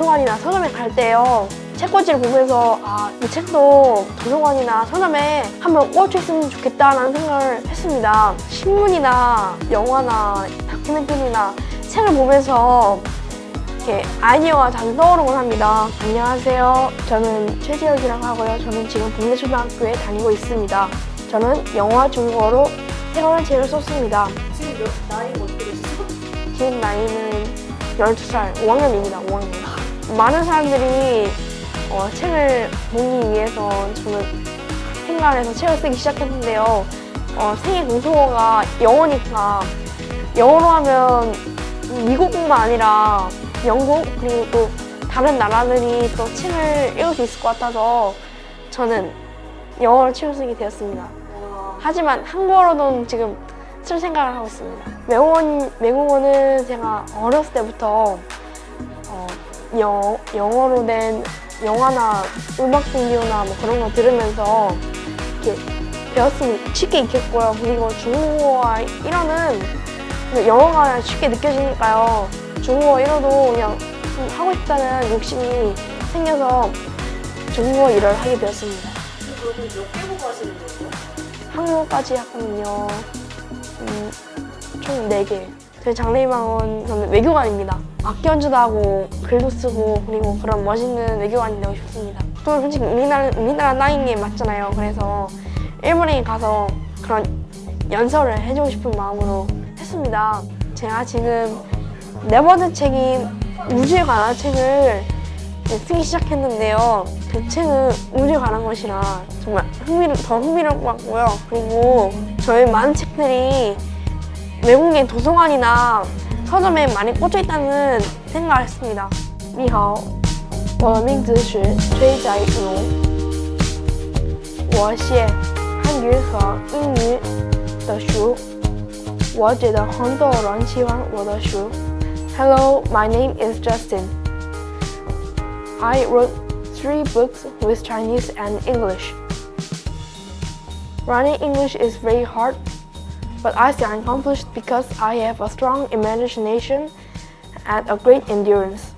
도서관이나 서점에 갈 때요. 책꽂이를 보면서 아, 이 책도 도서관이나 서점에 한번 꽂혀 있으면 좋겠다라는 생각을 했습니다. 신문이나 영화나 다큐멘터리나 책을 보면서 이렇게 아이디어가 자주 떠오르곤 합니다. 안녕하세요. 저는 최지혁이라고 하고요. 저는 지금 국내초등학교에 다니고 있습니다. 저는 영어, 중국어로 태어난 책을 썼습니다. 지금 몇, 나이가 어떻게 되시죠? 지금 나이는 12살, 5학년입니다. 5학년. 많은 사람들이 어, 책을 보기 위해서 저는 생각을 해서 책을 쓰기 시작했는데요. 어, 세계 공통어가 영어니까 영어로 하면 미국뿐만 아니라 영국 그리고 또 다른 나라들이 또 책을 읽을 수 있을 것 같아서 저는 영어로 책을 쓰게 되었습니다. 와, 하지만 한국어로는 지금 쓸 생각을 하고 있습니다. 외국어, 외국어는 제가 어렸을 때부터 어, 영, 영어로 된 영화나 음악 비디오나 뭐 그런 거 들으면서 이렇게 배웠으면 쉽게 익혔고요. 그리고 중국어와 1어는 영어가 쉽게 느껴지니까요. 중국어 1어도 그냥 좀 하고 싶다는 욕심이 생겨서 중국어 1을 하게 되었습니다. 그러면 몇개 보고 하시는 거예요? 한국어까지 하거든요. 음, 총 4개. 저희 장래희망은 저는 외교관입니다. 악기 연주도 하고 글도 쓰고 그리고 그런 멋있는 외교관이 되고 싶습니다. 또 솔직히 우리나라, 우리나라 나이인 게 맞잖아요. 그래서 일본에 가서 그런 연설을 해주고 싶은 마음으로 했습니다. 제가 지금 네 번째 책인 우주에 관한 책을 쓰기 시작했는데요. 그 책은 우주에 관한 것이라 정말 흥미로, 더 흥미로울 것 같고요. 그리고 저희 많은 책들이 외국인 도서관이나 서점에 많이 꽂혀 있다는 생각을 했습니다. 你好，我的名字是崔在如，我写汉语和英语的书，我觉得很多人喜欢我的书。Hello, my name is Justin. I wrote three books with Chinese and English. Running English is very hard, but I can accomplish because I have a strong imagination and a great endurance.